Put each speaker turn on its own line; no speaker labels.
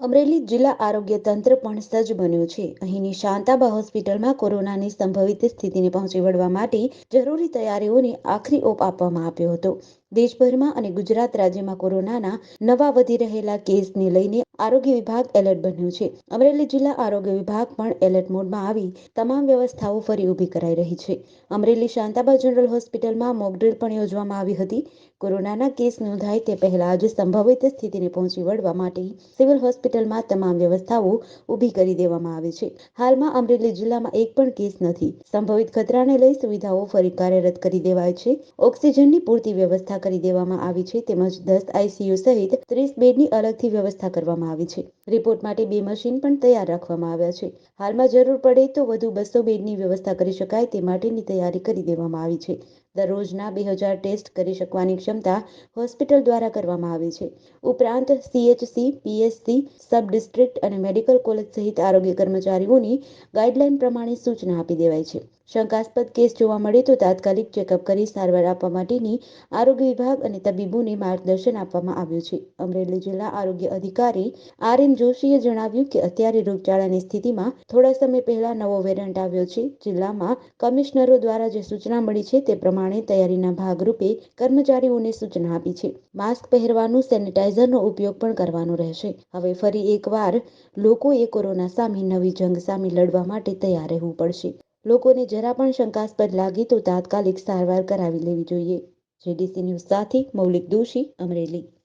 અમરેલી જિલ્લા આરોગ્ય તંત્ર પણ સજ્જ બન્યું છે. અહીંની શાંતાબા હોસ્પિટલમાં કોરોનાની સંભવિત સ્થિતિને પહોંચી વળવા માટે જરૂરી તૈયારીઓને આખરી ઓપ આપવામાં આવ્યો હતો. દેશભરમાં અને ગુજરાત રાજ્યમાં કોરોનાના નવા વધી રહેલા કેસને લઈને આરોગ્ય વિભાગ એલર્ટ બન્યું છે. અમરેલી જિલ્લા આરોગ્ય વિભાગ પણ એલર્ટ મોડમાં આવી તમામ વ્યવસ્થાઓ ફરી ઊભી કરાઈ રહી છે. અમરેલી શાંતાબા જનરલ હોસ્પિટલમાં મોકડ્રીલ પણ યોજવામાં આવી હતી. કોરોનાના કેસ નોંધાય તે પહેલા આજે સંભવિત સ્થિતિને પહોંચી વળવા માટે સિવિલ હોસ્પિટલમાં તમામ વ્યવસ્થાઓ ઊભી કરી દેવામાં આવી છે. હાલમાં અમરેલી જિલ્લામાં એક પણ કેસ નથી. સંભવિત ખતરાને લઈ સુવિધાઓ ફરી કાર્યરત કરી દેવાય છે. ઓક્સિજનની પૂરતી વ્યવસ્થા કરી દેવામાં આવી છે, તેમજ દસ આઈસીયુ સહિત ત્રીસ બેડની અલગથી વ્યવસ્થા કરવામાં આવી છે. રિપોર્ટ માટે બે મશીન પણ તૈયાર રાખવામાં આવ્યા છે. હાલમાં જરૂર પડે તો વધુ બસો બેડની વ્યવસ્થા કરી શકાય તે માટેની તૈયારી કરી દેવામાં આવી છે. દરરોજના બે હજાર ટેસ્ટ કરી શકવાની ક્ષમતા હોસ્પિટલ દ્વારા કરવામાં આવી છે. ઉપરાંત સીએચસી પીએચસી સબ ડિસ્ટ્રિક્ટ અને મેડિકલ કોલેજ સહિત આરોગ્ય કર્મચારીઓની ગાઈડલાઈન પ્રમાણે સૂચના આપી દેવાય છે. શંકાસ્પદ કેસ જોવા મળે તો તાત્કાલિક ચેકઅપ કરી સારવાર આપવા માટેની આરોગ્ય વિભાગ અને તબીબોને માર્ગદર્શન આપવામાં આવ્યું છે. અમરેલી જિલ્લા આરોગ્ય અધિકારી આર એન જોશીએ જણાવ્યું કે અત્યારે રોગચાળાની સ્થિતિમાં થોડા સમય પહેલા નવો વેરિયન્ટ આવ્યો છે. જિલ્લામાં કમિશનરો દ્વારા જે સૂચના મળી છે તે પ્રમાણે તૈયારીના ભાગરૂપે કર્મચારીઓને સૂચના આપી છે. માસ્ક પહેરવાનું સેનિટાઈઝરનો ઉપયોગ પણ કરવાનો રહેશે. હવે ફરી એકવાર લોકોએ કોરોના સામે નવી જંગ સામે લડવા માટે તૈયાર રહેવું પડશે. લોકોને જરા પણ શંકાસ્પદ લાગે તો તાત્કાલિક સારવાર કરાવી લેવી જોઈએ. જેડીસી ન્યૂઝ સાથે મૌલિક દોશી અમરેલી.